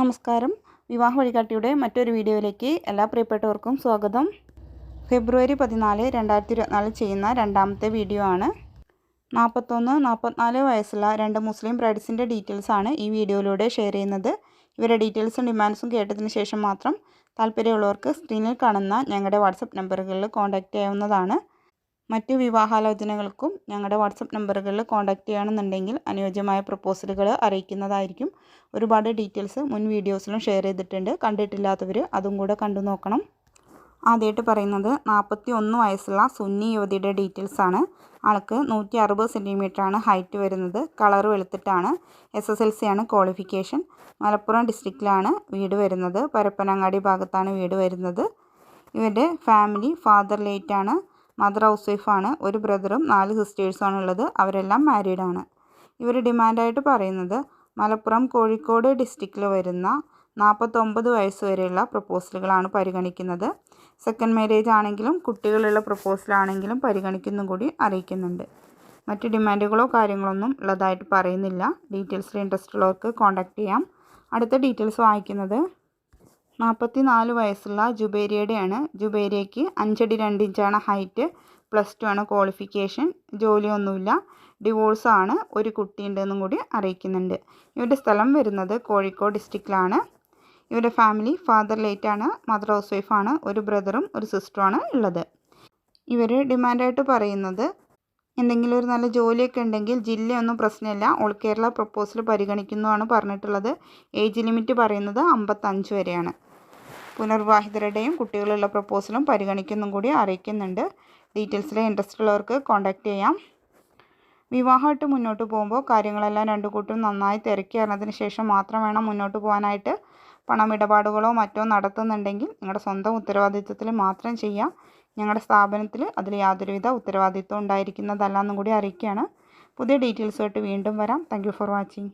നമസ്കാരം. വിവാഹ വഴികാട്ടിയുടെ മറ്റൊരു വീഡിയോയിലേക്ക് എല്ലാ പ്രിയപ്പെട്ടവർക്കും സ്വാഗതം. ഫെബ്രുവരി പതിനാല് രണ്ടായിരത്തി ഇരുപത്തിനാല് ചെയ്യുന്ന രണ്ടാമത്തെ വീഡിയോ ആണ്. നാൽപ്പത്തൊന്ന് നാൽപ്പത്തിനാല് വയസ്സുള്ള രണ്ട് മുസ്ലിം ബ്രൈഡ്സിന്റെ ഡീറ്റെയിൽസാണ് ഈ വീഡിയോയിലൂടെ ഷെയർ ചെയ്യുന്നത്. ഇവരുടെ ഡീറ്റെയിൽസും ഡിമാൻഡ്സും കേട്ടതിന് ശേഷം മാത്രം താല്പര്യമുള്ളവർക്ക് സ്ക്രീനിൽ കാണുന്ന ഞങ്ങളുടെ വാട്സപ്പ് നമ്പറുകളിൽ കോൺടാക്റ്റ് ചെയ്യാവുന്നതാണ്. മറ്റു വിവാഹാലോചനകൾക്കും ഞങ്ങളുടെ വാട്സപ്പ് നമ്പറുകളിൽ കോൺടാക്റ്റ് ചെയ്യണമെന്നുണ്ടെങ്കിൽ അനുയോജ്യമായ പ്രപ്പോസലുകൾ അറിയിക്കുന്നതായിരിക്കും. ഒരുപാട് ഡീറ്റെയിൽസ് മുൻ വീഡിയോസിലും ഷെയർ ചെയ്തിട്ടുണ്ട്. കണ്ടിട്ടില്ലാത്തവർ അതും കൂടെ കണ്ടു നോക്കണം. ആദ്യമായിട്ട് പറയുന്നത് നാൽപ്പത്തി ഒന്ന് വയസ്സുള്ള സുന്നി യുവതിയുടെ ഡീറ്റെയിൽസ് ആണ്. ആൾക്ക് നൂറ്റി അറുപത് സെന്റിമീറ്ററാണ് ഹൈറ്റ് വരുന്നത്. കളർ വെളുത്തിട്ടാണ്. എസ് എസ് എൽ സി ആണ് ക്വാളിഫിക്കേഷൻ. മലപ്പുറം ഡിസ്ട്രിക്റ്റിലാണ് വീട് വരുന്നത്. പരപ്പനങ്ങാടി ഭാഗത്താണ് വീട് വരുന്നത്. ഇവരുടെ ഫാമിലി ഫാദർ ലേറ്റാണ് ആണ്. മദർ ഹൗസ് വൈഫാണ്. ഒരു ബ്രദറും നാല് സിസ്റ്റേഴ്സുമാണ് ഉള്ളത് അവരെല്ലാം മാരീഡാണ്. ഇവർ ഡിമാൻഡായിട്ട് പറയുന്നത് മലപ്പുറം കോഴിക്കോട് ഡിസ്ട്രിക്റ്റിൽ വരുന്ന നാൽപ്പത്തൊമ്പത് വയസ്സ് വരെയുള്ള പ്രപ്പോസലുകളാണ് പരിഗണിക്കുന്നത്. സെക്കൻഡ് മാരേജ് ആണെങ്കിലും കുട്ടികളുള്ള പ്രപ്പോസലാണെങ്കിലും പരിഗണിക്കുന്നു കൂടി അറിയിക്കുന്നുണ്ട്. മറ്റ് ഡിമാൻഡുകളോ കാര്യങ്ങളൊന്നും ഉള്ളതായിട്ട് പറയുന്നില്ല. ഡീറ്റെയിൽസിൽ ഇൻട്രസ്റ്റ് ഉള്ളവർക്ക് കോൺടാക്റ്റ് ചെയ്യാം. അടുത്ത ഡീറ്റെയിൽസ് വായിക്കുന്നത് നാൽപ്പത്തി നാല് വയസ്സുള്ള ജുബേരിയുടെയാണ് ജുബേരിയയ്ക്ക് അഞ്ചടി രണ്ട് ഇഞ്ചാണ് ഹൈറ്റ് പ്ലസ് ടു ആണ് ക്വാളിഫിക്കേഷൻ ജോലിയൊന്നുമില്ല. ഡിവോഴ്സാണ് ഒരു കുട്ടിയുണ്ടെന്നും കൂടി അറിയിക്കുന്നുണ്ട്. ഇവരുടെ സ്ഥലം വരുന്നത് കോഴിക്കോട് ഡിസ്ട്രിക്റ്റിലാണ്. ഇവരുടെ ഫാമിലി ഫാദർ ലേറ്റാണ് മദർ ഹൗസ് വൈഫാണ് ഒരു ബ്രദറും ഒരു സിസ്റ്ററുമാണ് ഉള്ളത്. ഇവർ ഡിമാൻഡായിട്ട് പറയുന്നത് എന്തെങ്കിലും ഒരു നല്ല ജോലിയൊക്കെ ഉണ്ടെങ്കിൽ ജില്ലയൊന്നും പ്രശ്നമില്ല ഓൾ കേരള പ്രപ്പോസൽ പരിഗണിക്കുന്നതാണ് പറഞ്ഞിട്ടുള്ളത്. ഏജ് ലിമിറ്റ് പറയുന്നത് അമ്പത്തഞ്ച് വരെയാണ്. പുനർവിവാഹിതരുടെയും കുട്ടികളുള്ള പ്രപ്പോസലും പരിഗണിക്കുന്നും കൂടി അറിയിക്കുന്നുണ്ട്. ഡീറ്റെയിൽസിൽ ഇൻട്രസ്റ്റ് ഉള്ളവർക്ക് കോൺടാക്റ്റ് ചെയ്യാം. വിവാഹമായിട്ട് മുന്നോട്ട് പോകുമ്പോൾ കാര്യങ്ങളെല്ലാം രണ്ടു കൂട്ടും നന്നായി തിരക്കി അറിഞ്ഞതിന് ശേഷം മാത്രം വേണം മുന്നോട്ട് പോകാനായിട്ട്. പണമിടപാടുകളോ മറ്റോ നടത്തുന്നുണ്ടെങ്കിൽ നിങ്ങളുടെ സ്വന്തം ഉത്തരവാദിത്വത്തിൽ മാത്രം ചെയ്യാം. ഞങ്ങളുടെ സ്ഥാപനത്തിൽ അതിൽ യാതൊരുവിധ ഉത്തരവാദിത്വം ഉണ്ടായിരിക്കുന്നതല്ല എന്നും കൂടി അറിയിക്കുകയാണ്. പുതിയ ഡീറ്റെയിൽസുമായിട്ട് വീണ്ടും വരാം. Thank for watching